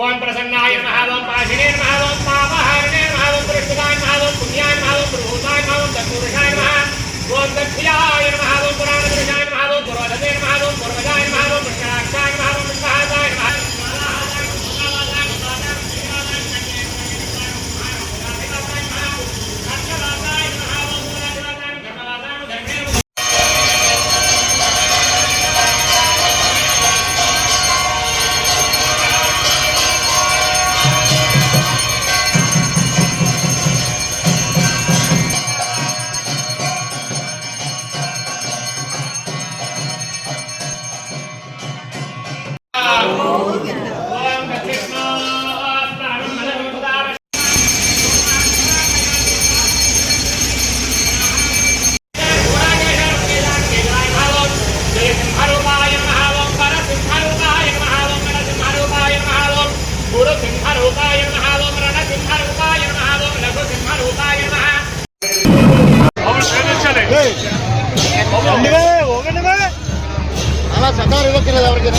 ఓం ప్రసన్నాయ నమ ఓం పాశినే నమ ఓం పాపహారిణే నమ ఓం ಹೋಗಣ್ಣ ಅಲ್ಲ ಸರ್ಕಾರ ಇವತ್ತಿರೋದು ಅವ್ರಿಗೆ